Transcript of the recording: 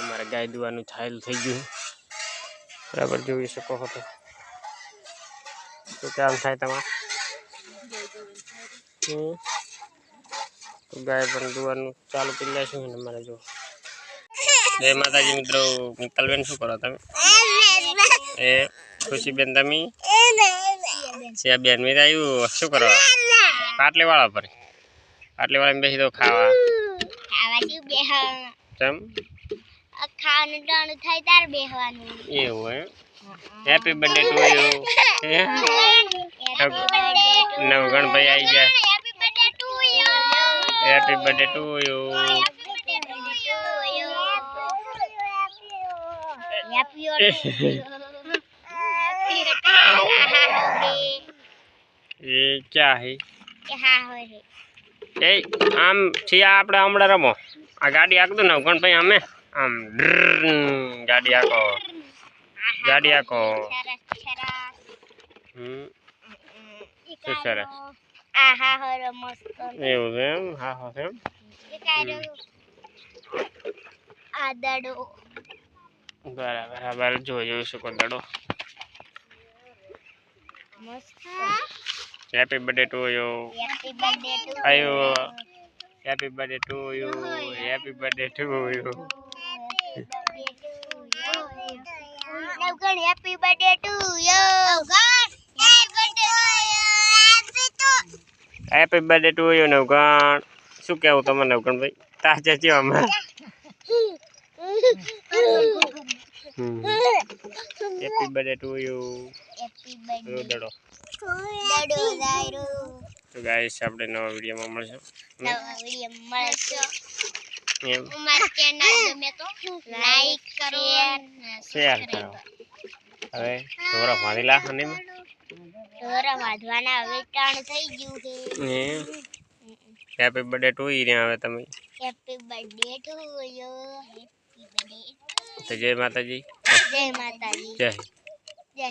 અમારે ગાય દુવાનું છાયલ થઈ ગયું બરાબર, જોઈ શકો છો તો શું કામ થાય તમારે? હમ. તો ગાય પણ દુવાનું ચાલુ કરી લેશું ને મારે જો. જય માતાજી મિત્રો મિત્તલબેન શું કરો તમે? એ ખુશીબેન તમે? સિયા બેન મીરા આવ્યું. શું કરો? પાટલી વાળા પર. પાટલી વાળા બેસી દો ખાવા. કેમ? ખાવાનું ટાણું થાય તાર બેહવાનું. એવું હે હેપી બર્થડે ટુ યુ નવ ગણભાઈ આવી ગયા. હેપી બર્થડે ટુ યુ એ ક્યાં હે? એ આમ છીએ આપણે હમણાં રમો. આ ગાડી આંકતું ને ગણભાઈ અમે આમ ગાડી આખો. ગાડી આખો. હમ શું હર મસ્ત એવું છે એમ? હા હા છે એમ? બરાબર બરાબર જોઈ જોઈ શકો દડો. મસ્ત. Happy birthday to you happy birthday to you happy birthday to you happy birthday to you happy birthday to you happy birthday to you Navgan શું કેવું તમે નવગણભાઈ તાજા છો અમે happy birthday to you happy birthday દડો. દડો દાયરો તો ગાઈસ આપણે નવા વિડીયોમાં મળશું. નવા વીડિયો મળશો. એમ. અમારી ચેનલ ગમે તો લાઈક કરો. શેર કરો. હવે થોડા ભારી લાખ ને ઢોરા હવે ટાણ થઈ ગયું છે. હેપી બર્થડે ટુ ઈ રહ્યા હવે તમે. Happy birthday to you happy birthday તો જય માતાજી. જય માતાજી. જય. જય